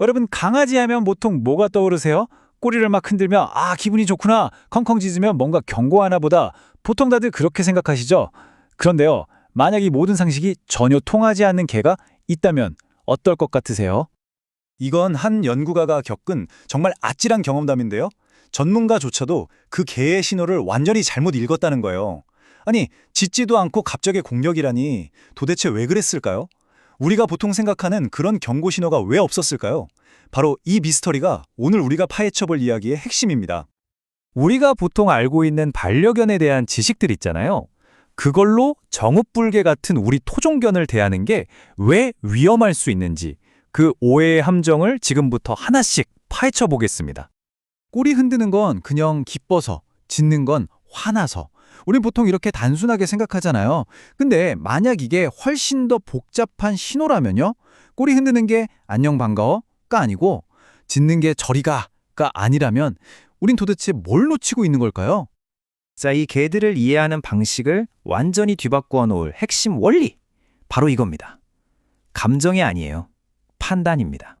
여러분 강아지 하면 보통 뭐가 떠오르세요? 꼬리를 막 흔들며 아 기분이 좋구나 컹컹 짖으면 뭔가 경고하나 보다 보통 다들 그렇게 생각하시죠? 그런데요 만약 이 모든 상식이 전혀 통하지 않는 개가 있다면 어떨 것 같으세요? 이건 한 연구가가 겪은 정말 아찔한 경험담인데요. 전문가조차도 그 개의 신호를 완전히 잘못 읽었다는 거예요. 아니, 짖지도 않고 갑자기 공격이라니 도대체 왜 그랬을까요? 우리가 보통 생각하는 그런 경고 신호가 왜 없었을까요? 바로 이 미스터리가 오늘 우리가 파헤쳐볼 이야기의 핵심입니다. 우리가 보통 알고 있는 반려견에 대한 지식들 있잖아요. 그걸로 정읍불개 같은 우리 토종견을 대하는 게 왜 위험할 수 있는지 그 오해의 함정을 지금부터 하나씩 파헤쳐 보겠습니다. 꼬리 흔드는 건 그냥 기뻐서, 짖는 건 화나서. 우린 보통 이렇게 단순하게 생각하잖아요. 근데 만약 이게 훨씬 더 복잡한 신호라면요? 꼬리 흔드는 게 안녕 반가워가 아니고 짖는 게 저리 가가 아니라면 우린 도대체 뭘 놓치고 있는 걸까요? 자, 이 개들을 이해하는 방식을 완전히 뒤바꾸어 놓을 핵심 원리. 바로 이겁니다. 감정이 아니에요. 판단입니다.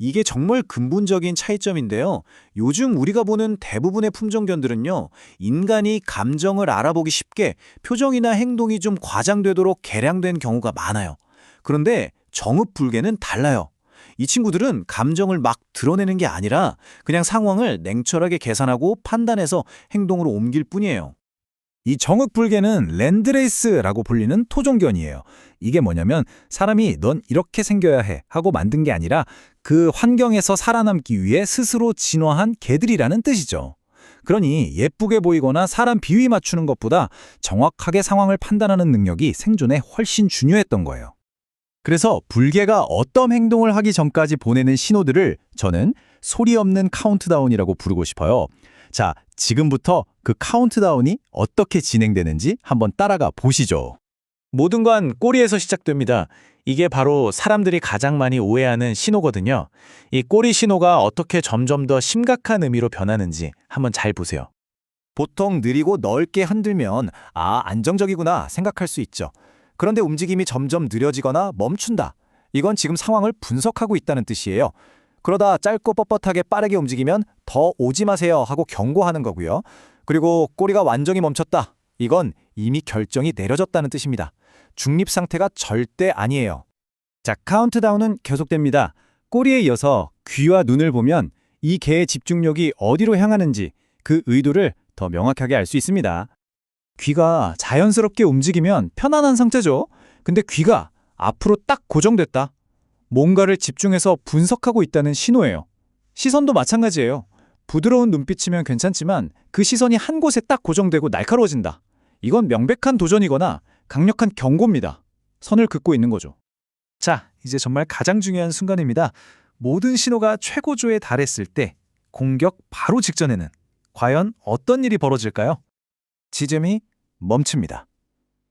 이게 정말 근본적인 차이점인데요. 요즘 우리가 보는 대부분의 품종견들은요, 인간이 감정을 알아보기 쉽게 표정이나 행동이 좀 과장되도록 개량된 경우가 많아요. 그런데 정읍불개는 달라요. 이 친구들은 감정을 막 드러내는 게 아니라 그냥 상황을 냉철하게 계산하고 판단해서 행동으로 옮길 뿐이에요. 이 정읍불개는 랜드레이스라고 불리는 토종견이에요. 이게 뭐냐면 사람이 넌 이렇게 생겨야 해 하고 만든 게 아니라 그 환경에서 살아남기 위해 스스로 진화한 개들이라는 뜻이죠. 그러니 예쁘게 보이거나 사람 비위 맞추는 것보다 정확하게 상황을 판단하는 능력이 생존에 훨씬 중요했던 거예요. 그래서 불개가 어떤 행동을 하기 전까지 보내는 신호들을 저는 소리 없는 카운트다운이라고 부르고 싶어요. 자, 지금부터 그 카운트다운이 어떻게 진행되는지 한번 따라가 보시죠. 모든 건 꼬리에서 시작됩니다. 이게 바로 사람들이 가장 많이 오해하는 신호거든요. 이 꼬리 신호가 어떻게 점점 더 심각한 의미로 변하는지 한번 잘 보세요. 보통 느리고 넓게 흔들면 아, 안정적이구나 생각할 수 있죠. 그런데 움직임이 점점 느려지거나 멈춘다. 이건 지금 상황을 분석하고 있다는 뜻이에요. 그러다 짧고 뻣뻣하게 빠르게 움직이면 더 오지 마세요 하고 경고하는 거고요. 그리고 꼬리가 완전히 멈췄다. 이건 이미 결정이 내려졌다는 뜻입니다. 중립 상태가 절대 아니에요. 자, 카운트다운은 계속됩니다. 꼬리에 이어서 귀와 눈을 보면 이 개의 집중력이 어디로 향하는지 그 의도를 더 명확하게 알 수 있습니다. 귀가 자연스럽게 움직이면 편안한 상태죠. 근데 귀가 앞으로 딱 고정됐다. 뭔가를 집중해서 분석하고 있다는 신호예요. 시선도 마찬가지예요. 부드러운 눈빛이면 괜찮지만 그 시선이 한 곳에 딱 고정되고 날카로워진다. 이건 명백한 도전이거나 강력한 경고입니다. 선을 긋고 있는 거죠. 자, 이제 정말 가장 중요한 순간입니다. 모든 신호가 최고조에 달했을 때 공격 바로 직전에는 과연 어떤 일이 벌어질까요? 지점이 멈춥니다.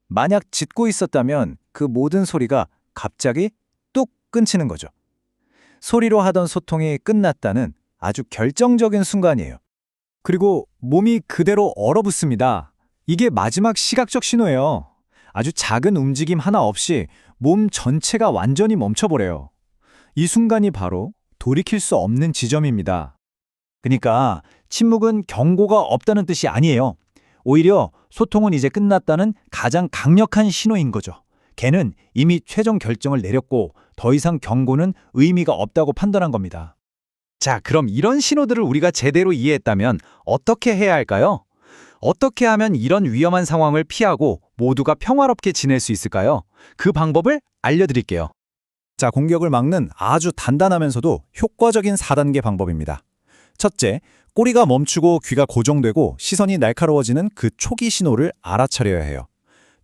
만약 짖고 있었다면 그 모든 소리가 갑자기 뚝 끊치는 거죠. 소리로 하던 소통이 끝났다는 아주 결정적인 순간이에요. 그리고 몸이 그대로 얼어붙습니다. 이게 마지막 시각적 신호예요. 아주 작은 움직임 하나 없이 몸 전체가 완전히 멈춰버려요. 이 순간이 바로 돌이킬 수 없는 지점입니다. 그러니까 침묵은 경고가 없다는 뜻이 아니에요. 오히려 소통은 이제 끝났다는 가장 강력한 신호인 거죠. 걔는 이미 최종 결정을 내렸고 더 이상 경고는 의미가 없다고 판단한 겁니다. 자, 그럼 이런 신호들을 우리가 제대로 이해했다면 어떻게 해야 할까요? 어떻게 하면 이런 위험한 상황을 피하고 모두가 평화롭게 지낼 수 있을까요? 그 방법을 알려드릴게요. 자, 공격을 막는 아주 단단하면서도 효과적인 4단계 방법입니다. 첫째, 꼬리가 멈추고 귀가 고정되고 시선이 날카로워지는 그 초기 신호를 알아차려야 해요.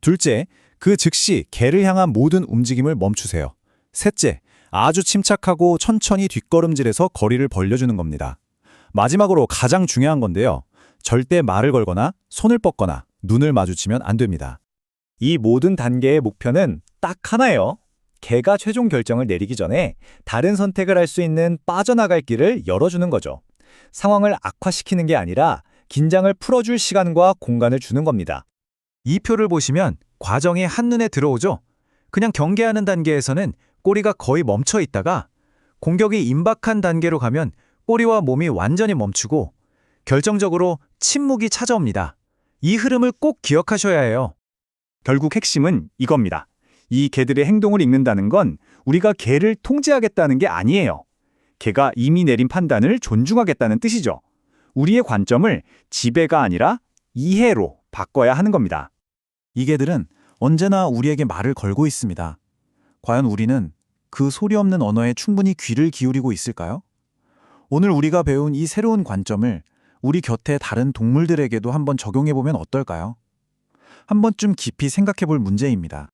둘째, 그 즉시 개를 향한 모든 움직임을 멈추세요. 셋째, 아주 침착하고 천천히 뒷걸음질해서 거리를 벌려주는 겁니다. 마지막으로 가장 중요한 건데요. 절대 말을 걸거나 손을 뻗거나 눈을 마주치면 안 됩니다. 이 모든 단계의 목표는 딱 하나예요. 개가 최종 결정을 내리기 전에 다른 선택을 할 수 있는 빠져나갈 길을 열어주는 거죠. 상황을 악화시키는 게 아니라 긴장을 풀어줄 시간과 공간을 주는 겁니다. 이 표를 보시면 과정이 한눈에 들어오죠? 그냥 경계하는 단계에서는 꼬리가 거의 멈춰 있다가 공격이 임박한 단계로 가면 꼬리와 몸이 완전히 멈추고 결정적으로 침묵이 찾아옵니다. 이 흐름을 꼭 기억하셔야 해요. 결국 핵심은 이겁니다. 이 개들의 행동을 읽는다는 건 우리가 개를 통제하겠다는 게 아니에요. 개가 이미 내린 판단을 존중하겠다는 뜻이죠. 우리의 관점을 지배가 아니라 이해로 바꿔야 하는 겁니다. 이 개들은 언제나 우리에게 말을 걸고 있습니다. 과연 우리는 그 소리 없는 언어에 충분히 귀를 기울이고 있을까요? 오늘 우리가 배운 이 새로운 관점을 우리 곁에 다른 동물들에게도 한번 적용해 보면 어떨까요? 한 번쯤 깊이 생각해 볼 문제입니다.